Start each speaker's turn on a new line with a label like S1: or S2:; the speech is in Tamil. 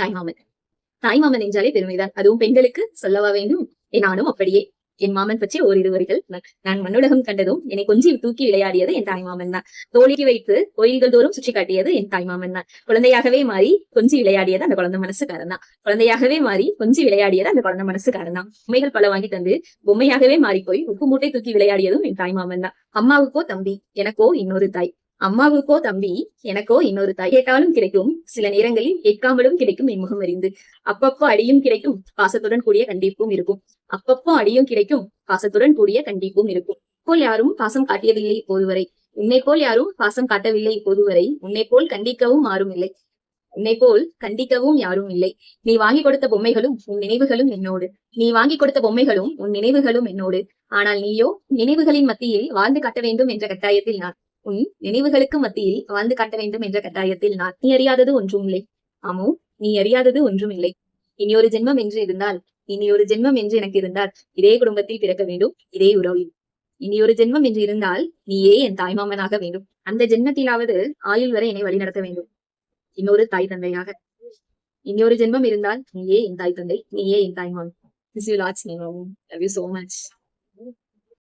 S1: தாய்மாமன். தாய்மாமன் என்றாலே பெருமைதான். அதுவும் பெண்களுக்கு சொல்லவா வேண்டும்? என் நானும் அப்படியே. என் மாமன் பற்றி ஓரிரு வரிகள். நான் மண்ணுலகம் கண்டதும் என்னை கொஞ்சி தூக்கி விளையாடியது என் தாய்மாமன் தான். தோழிக்கு வைத்து கோயில்கள் தோறும் சுற்றி காட்டியது என் தாய்மாமன் தான். குழந்தையாகவே மாறி கொஞ்சி விளையாடியது அந்த குழந்தை மனசுக்காரன் தான். குழந்தையாகவே மாறி கொஞ்சி விளையாடியது அந்த குழந்தை மனசுக்காரன் தான். பொம்மைகள் பல வாங்கி தந்து பொம்மையாகவே மாறி போய் உப்பு மூட்டை தூக்கி விளையாடியதும் என் தாய்மாமன் தான். அம்மாவுக்கோ தம்பி எனக்கோ இன்னொரு தாய். அம்மாவுக்கோ தம்பி எனக்கோ இன்னொரு தாய். கேட்டாலும் கிடைக்கும். சில நேரங்களில் கேட்காமலும் கிடைக்கும் என் முகம் அறிந்து. அப்பப்போ அடியும் கிடைக்கும் பாசத்துடன் கூடிய கண்டிப்பும் இருக்கும். அப்பப்போ அடியும் கிடைக்கும் பாசத்துடன் கூடிய கண்டிப்பும் இருக்கும். போல் யாரும் பாசம் காட்டியதில்லை இப்போது வரை உன்னை போல் யாரும் பாசம் காட்டவில்லை இப்போது வரை உன்னை போல் கண்டிக்கவும் யாரும் இல்லை உன்னை போல் கண்டிக்கவும் யாரும் இல்லை நீ வாங்கி கொடுத்த பொம்மைகளும் உன் நினைவுகளும் என்னோடு. நீ வாங்கி கொடுத்த பொம்மைகளும் உன் நினைவுகளும் என்னோடு. ஆனால் நீயோ நினைவுகளின் மத்தியில் வாழ்ந்து காட்ட வேண்டும் என்ற கட்டாயத்தில் நான் உன் நினைவுகளுக்கு மத்தியில் வாழ்ந்து காட்ட வேண்டும் என்ற கட்டாயத்தில் நான். நீ அறியாதது ஒன்றும் இல்லை. ஆமோ நீ அறியாதது ஒன்றும் இல்லை. இனி ஒரு ஜென்மம் என்று இருந்தால் இனி ஒரு ஜென்மம் என்று எனக்கு இருந்தால் இதே குடும்பத்தில் பிறக்க வேண்டும் இதே உறவில். இனி ஒரு ஜென்மம் என்று இருந்தால் நீயே என் தாய்மாமனாக வேண்டும். அந்த ஜென்மத்திலாவது ஆயுள் வரை என்னை வழிநடத்த வேண்டும். இன்னொரு தாய் தந்தையாக. இன்னொரு ஜென்மம் இருந்தால் நீயே என் தாய் தந்தை நீயே என் தாய்மாமன் This is your last name. Love you so much.